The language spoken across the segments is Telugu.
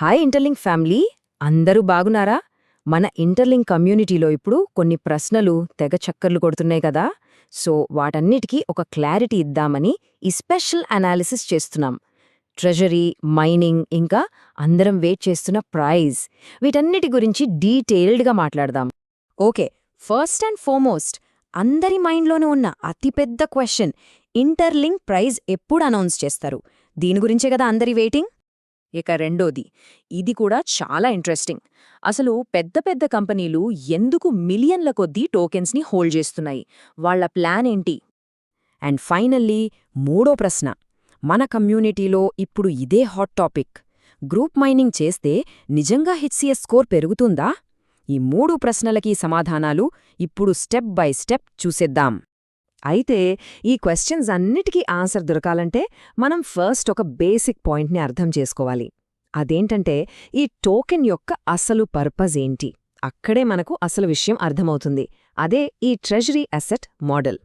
Hi interlink family. అందరూ బాగున్నారా? మన ఇంటర్లింక్ కమ్యూనిటీలో ఇప్పుడు కొన్ని ప్రశ్నలు తెగ చక్కర్లు కొడుతున్నాయి కదా. సో వాటన్నిటికీ ఒక క్లారిటీ ఇద్దామని ఈ స్పెషల్ అనాలిసిస్ చేస్తున్నాం. ట్రెజరీ మైనింగ్ ఇంకా అందరం వెయిట్ చేస్తున్న ప్రైజ్. వీటన్నిటి గురించి డీటెయిల్డ్గా మాట్లాడదాం. ఓకే ఫస్ట్ అండ్ ఫోర్మోస్ట్ అందరి మైండ్లోనూ ఉన్న అతిపెద్ద క్వశ్చన్ ఇంటర్లింక్ ప్రైజ్ ఎప్పుడు అనౌన్స్ చేస్తారు? దీని గురించే కదా అందరి వెయిటింగ్? ఇక రెండోది. ఇది కూడా చాలా ఇంట్రెస్టింగ్. అసలు పెద్ద పెద్ద కంపెనీలు ఎందుకు మిలియన్ల కొద్దీ టోకెన్స్ని హోల్డ్ చేస్తున్నాయి? వాళ్ళ ప్లాన్ ఏంటి? అండ్ ఫైనల్లీ మూడో ప్రశ్న. మన కమ్యూనిటీలో ఇప్పుడు ఇదే హాట్ టాపిక్. గ్రూప్ మైనింగ్ చేస్తే నిజంగా హెచ్సిఎస్ స్కోర్ పెరుగుతుందా? ఈ మూడు ప్రశ్నలకి సమాధానాలు ఇప్పుడు స్టెప్ బై స్టెప్ చూసేద్దాం. అయితే ఈ క్వశ్చన్స్ అన్నిటికీ ఆన్సర్ దొరకాలంటే మనం ఫస్ట్ ఒక బేసిక్ పాయింట్ని అర్థం చేసుకోవాలి. అదేంటంటే ఈ టోకెన్ యొక్క అసలు పర్పస్ ఏంటి? అక్కడే మనకు అసలు విషయం అర్థమవుతుంది. అదే ఈ ట్రెజరీ అసెట్ మోడల్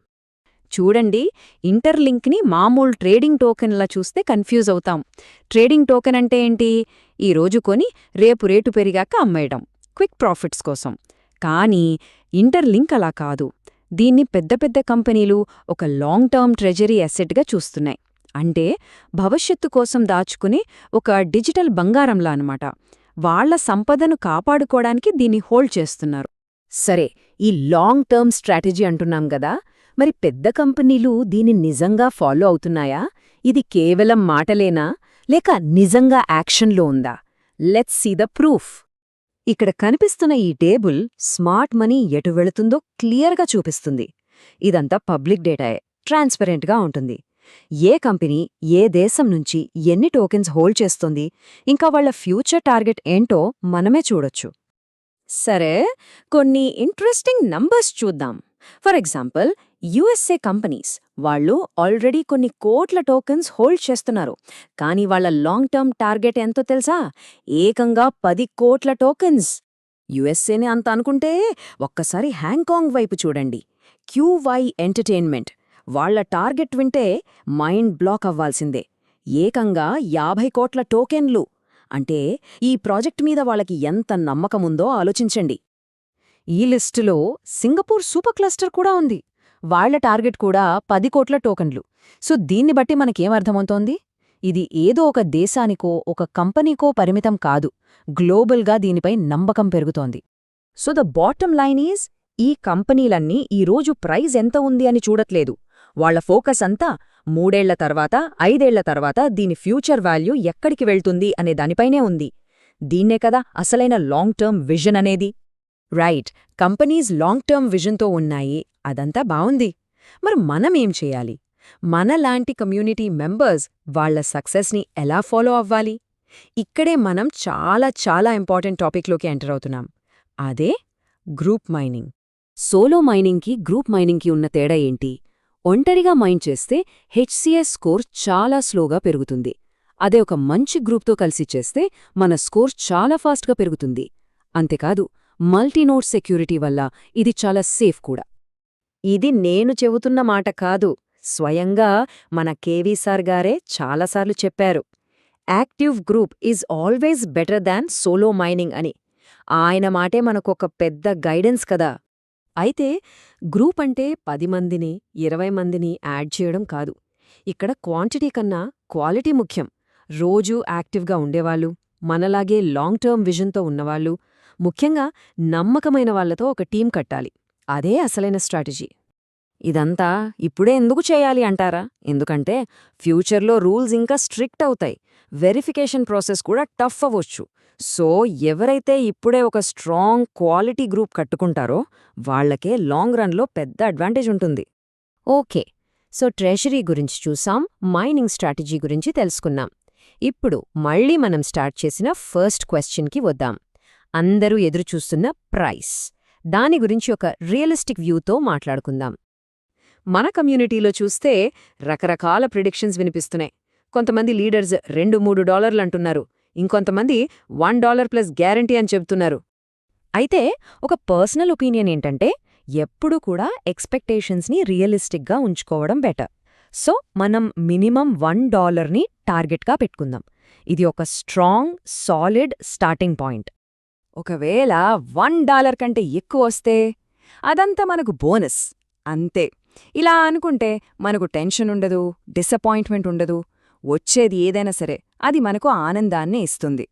చూడండి ఇంటర్లింక్ని మామూలు ట్రేడింగ్ టోకెన్లా చూస్తే కన్ఫ్యూజ్ అవుతాం. ట్రేడింగ్ టోకెన్ అంటే ఏంటి? ఈ రోజు కొని రేపు రేటు పెరిగాక అమ్మేయడం. క్విక్ ప్రాఫిట్స్ కోసం. కానీ ఇంటర్లింక్ అలా కాదు. దీన్ని పెద్ద పెద్ద కంపెనీలు ఒక లాంగ్ టర్మ్ ట్రెజరీ అసెట్గా చూస్తున్నాయి. అంటే భవిష్యత్తు కోసం దాచుకునే ఒక డిజిటల్ బంగారంలా అనమాట వాళ్ళ సంపదను కాపాడుకోవడానికి దీన్ని హోల్డ్ చేస్తున్నారు. సరే ఈ లాంగ్ టర్మ్ స్ట్రాటజీ అంటున్నాం గదా మరి పెద్ద కంపెనీలు దీన్ని నిజంగా ఫాలో అవుతున్నాయా? ఇది కేవలం మాటలేనా? లేక నిజంగా యాక్షన్లో ఉందా? Let's see the proof. ఇక్కడ కనిపిస్తున్న ఈ టేబుల్ స్మార్ట్ మనీ ఎటు వెళుతుందో క్లియర్గా చూపిస్తుంది. ఇదంతా పబ్లిక్ డేటాయే ట్రాన్స్పరెంట్గా ఉంటుంది. ఏ కంపెనీ ఏ దేశం నుంచి ఎన్ని టోకెన్స్ హోల్డ్ చేస్తుంది ఇంకా వాళ్ళ ఫ్యూచర్ టార్గెట్ ఏంటో మనమే చూడొచ్చు. సరే కొన్ని ఇంట్రెస్టింగ్ నంబర్స్ చూద్దాం. ఫర్ ఎగ్జాంపుల్ యుఎస్ఏ కంపెనీస్ వాళ్ళు ఆల్రెడీ కొన్ని కోట్ల టోకెన్స్ హోల్డ్ చేస్తున్నారు. కానీ వాళ్ళ లాంగ్ టర్మ్ టార్గెట్ ఎంతో తెలుసా? ఏకంగా పది కోట్ల టోకెన్స్. యుఎస్ఏనే అంత అనుకుంటే ఒక్కసారి హ్యాంకాంగ్ వైపు చూడండి. QY entertainment. వాళ్ళ టార్గెట్ వింటే మైండ్ బ్లాక్ అవ్వాల్సిందే. ఏకంగా యాభై కోట్ల టోకెన్లు. అంటే ఈ ప్రాజెక్ట్ మీద వాళ్ళకి ఎంత నమ్మకముందో ఆలోచించండి. ఈ లిస్టులో సింగపూర్ సూపర్ క్లస్టర్ కూడా ఉంది. వాళ్ళ టార్గెట్ కూడా పది కోట్ల టోకన్లు. సో దీన్ని బట్టి మనకేమర్థమవుతోంది ఇది ఏదో ఒక దేశానికో ఒక కంపెనీకో పరిమితం కాదు. గ్లోబల్గా దీనిపై నమ్మకం పెరుగుతోంది. So the bottom line is ఈ కంపెనీలన్నీ ఈరోజు ప్రైజ్ ఎంత ఉంది అని చూడట్లేదు. వాళ్ళ ఫోకస్ అంతా మూడేళ్ళ తర్వాత ఐదేళ్ళ తర్వాత దీని ఫ్యూచర్ వాల్యూ ఎక్కడికి వెళ్తుంది అనే దానిపైనే ఉంది. దీన్నే కదా అసలైన లాంగ్ టర్మ్ విజన్ అనేది. రైట్ కంపెనీస్ లాంగ్ టర్మ్ విజన్తో ఉన్నాయి అదంతా బావుంది. మరి మనమేం చేయాలి? మనలాంటి కమ్యూనిటీ మెంబర్స్ వాళ్ళ సక్సెస్ని ఎలా ఫాలో అవ్వాలి? ఇక్కడే మనం చాలా చాలా ఇంపార్టెంట్ టాపిక్లోకి ఎంటర్ అవుతున్నాం. అదే గ్రూప్ మైనింగ్. సోలో మైనింగ్కి గ్రూప్ మైనింగ్కి ఉన్న తేడా ఏంటి? ఒంటరిగా మైన్ చేస్తే హెచ్సిఎస్ స్కోర్ చాలా స్లోగా పెరుగుతుంది. అదే ఒక మంచి గ్రూప్తో కలిసి చేస్తే మన స్కోర్ చాలా ఫాస్ట్గా పెరుగుతుంది. అంతేకాదు మల్టీనోట్ సెక్యూరిటీ వల్ల ఇది చాలా సేఫ్ కూడా. ఇది నేను చెబుతున్న మాట కాదు. స్వయంగా మన కేవీసార్ గారే చాలాసార్లు చెప్పారు. Active group is always better than solo mining అని. ఆయన మాటే మనకొక పెద్ద గైడెన్స్ కదా. అయితే గ్రూప్ అంటే పది మందిని ఇరవై మందిని యాడ్ చేయడం కాదు. ఇక్కడ క్వాంటిటీ కన్నా క్వాలిటీ ముఖ్యం. రోజూ యాక్టివ్గా ఉండేవాళ్ళు మనలాగే లాంగ్ టర్మ్ విజన్తో ఉన్నవాళ్ళు ముఖ్యంగా నమ్మకమైన వాళ్ళతో ఒక టీం కట్టాలి. అదే అసలైన స్ట్రాటజీ. ఇదంతా ఇప్పుడే ఎందుకు చేయాలి అంటారా? ఎందుకంటే ఫ్యూచర్లో రూల్స్ ఇంకా స్ట్రిక్ట్ అవుతాయి. వెరిఫికేషన్ ప్రాసెస్ కూడా టఫ్ అవ్వచ్చు. సో ఎవరైతే ఇప్పుడే ఒక స్ట్రాంగ్ క్వాలిటీ గ్రూప్ కట్టుకుంటారో వాళ్ళకే లాంగ్ రన్లో పెద్ద అడ్వాంటేజ్ ఉంటుంది. ఓకే. సో ట్రెషరీ గురించి చూసాం మైనింగ్ స్ట్రాటజీ గురించి తెలుసుకున్నాం. ఇప్పుడు మళ్ళీ మనం స్టార్ట్ చేసిన ఫస్ట్ క్వశ్చన్కి వద్దాం. అందరూ ఎదురుచూస్తున్న ప్రైస్. దాని గురించి ఒక రియలిస్టిక్ వ్యూతో మాట్లాడుకుందాం. మన కమ్యూనిటీలో చూస్తే రకరకాల ప్రిడిక్షన్స్ వినిపిస్తున్నాయి. కొంతమంది లీడర్స్ రెండు మూడు డాలర్లంటున్నారు ఇంకొంతమంది వన్ డాలర్ ప్లస్ గ్యారంటీ అని చెబుతున్నారు. అయితే ఒక పర్సనల్ ఒపీనియన్ ఏంటంటే ఎప్పుడూ కూడా ఎక్స్పెక్టేషన్స్ని రియలిస్టిక్గా ఉంచుకోవడం బెటర్. సో మనం మినిమం వన్ డాలర్ని టార్గెట్గా పెట్టుకుందాం. ఇది ఒక స్ట్రాంగ్ సాలిడ్ స్టార్టింగ్ పాయింట్. ఒకవేళ వన్ డాలర్ కంటే ఎక్కువ వస్తే అదంతా మనకు బోనస్. అంతే. ఇలా అనుకుంటే మనకు టెన్షన్ ఉండదు డిసప్పాయింట్మెంట్ ఉండదు. వచ్చేది ఏదైనా సరే అది మనకు ఆనందాన్ని ఇస్తుంది.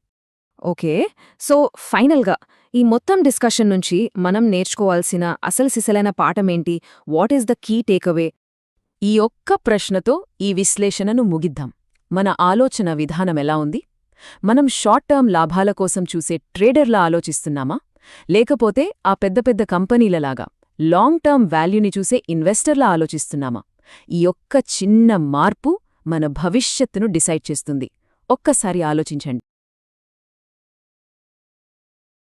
ఓకే. సో ఫైనల్గా ఈ మొత్తం డిస్కషన్ నుంచి మనం నేర్చుకోవాల్సిన అసలు సిసలైన పాఠమేంటి what is the key takeaway ఈ ఒక్క ప్రశ్నతో ఈ విశ్లేషణను ముగిద్దాం. మన ఆలోచన విధానం ఎలా ఉంది? మనం షార్ట్ టర్మ్ లాభాల కోసం చూసే ట్రేడర్లా ఆలోచిస్తున్నామా? లేకపోతే ఆ పెద్ద పెద్ద కంపెనీలలాగా లాంగ్ టర్మ్ వాల్యూని చూసే ఇన్వెస్టర్లా ఆలోచిస్తున్నామా? ఈ ఒక్క చిన్న మార్పు మన భవిష్యత్తును డిసైడ్ చేస్తుంది. ఒక్కసారి ఆలోచించండి.